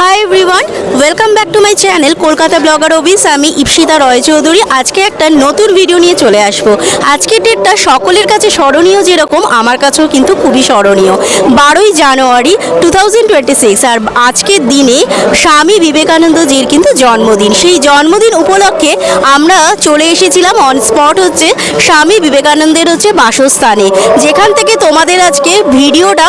Hi everyone welcome back to my channel Kolkata blogger office আমি ইপসিতা রয় চৌধুরী। আজকে একটা নতুন ভিডিও নিয়ে চলে আসব। আজকের ডেটটা সকলের কাছে স্মরণীয় যেরকম, আমার কাছেও কিন্তু খুবই স্মরণীয়। বারোই জানুয়ারি টু আর আজকের দিনে স্বামী বিবেকানন্দজির কিন্তু জন্মদিন। সেই জন্মদিন উপলক্ষে আমরা চলে এসেছিলাম অন স্পট হচ্ছে স্বামী বিবেকানন্দের হচ্ছে বাসস্থানে। যেখান থেকে তোমাদের আজকে ভিডিওটা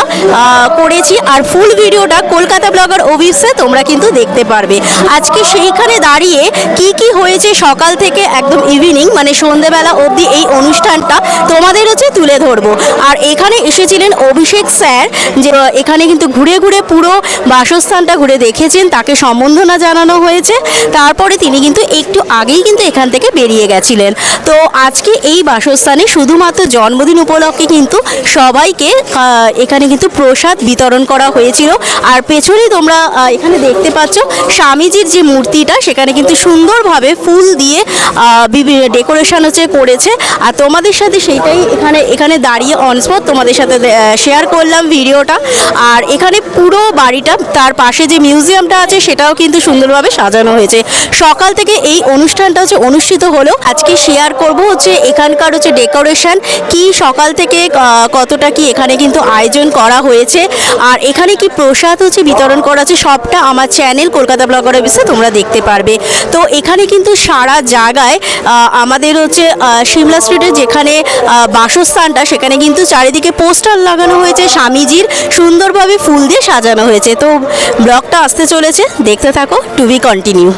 করেছি, আর ফুল ভিডিওটা কলকাতা ব্লগার অফিসে তোমরা কিন্তু দেখতে পারবে। আজকে সেইখানে দাঁড়িয়ে কি কি হয়েছে সকাল থেকে একদম ইভিনিং মানে সন্ধেবেলা অবধি এই অনুষ্ঠানটা তোমাদের হচ্ছে তুলে ধরবো। আর এখানে এসেছিলেন অভিষেক স্যার যে এখানে কিন্তু ঘুরে ঘুরে পুরো বাসস্থানটা ঘুরে দেখেছেন তাকে সম্বর্ধনা জানানো হয়েছে। তারপরে তিনি কিন্তু একটু আগেই কিন্তু এখান থেকে বেরিয়ে গেছিলেন। তো আজকে এই বাসস্থানে শুধুমাত্র জন্মদিন উপলক্ষে কিন্তু সবাইকে এখানে কিন্তু প্রসাদ বিতরণ করা হয়েছিল। আর পেছনেই তোমরা আহ, এখানে দেখতে পাচ্ছ স্বামীজির যে মূর্তিটা, সেখানে কিন্তু সুন্দরভাবে ফুল দিয়ে ডেকোরেশন হচ্ছে, করেছে। আর তোমাদের সাথে সেইটাই এখানে এখানে দাঁড়িয়ে অনস্পট তোমাদের সাথে শেয়ার করলাম ভিডিওটা। আর এখানে পুরো বাড়িটা, তার পাশে যে মিউজিয়ামটা আছে, সেটাও কিন্তু সুন্দরভাবে সাজানো হয়েছে। সকাল থেকে এই অনুষ্ঠানটা হচ্ছে অনুষ্ঠিত হলো। আজকে শেয়ার করব হচ্ছে এখানকার হচ্ছে ডেকোরেশন, কি সকাল থেকে কতটা কি এখানে কিন্তু আয়োজন করা হয়েছে। আর এখানে কি প্রসাদ হচ্ছে, বিতরণ করা হচ্ছে, সবটা আমার চ্যানেল কলকাতা ব্লগার অফিসে তোমরা দেখতে পারবে। তো এখানে কিন্তু সারা জায়গায় আমাদের হচ্ছে সিমলা স্ট্রিটের যেখানে বাসস্থানটা, সেখানে কিন্তু চারিদিকে পোস্টার লাগানো হয়েছে, স্বামীজির সুন্দরভাবে ফুল দিয়ে সাজানো হয়েছে। তো ব্লগটা আসতে চলেছে, দেখতে থাকো টু বি কন্টিনিউ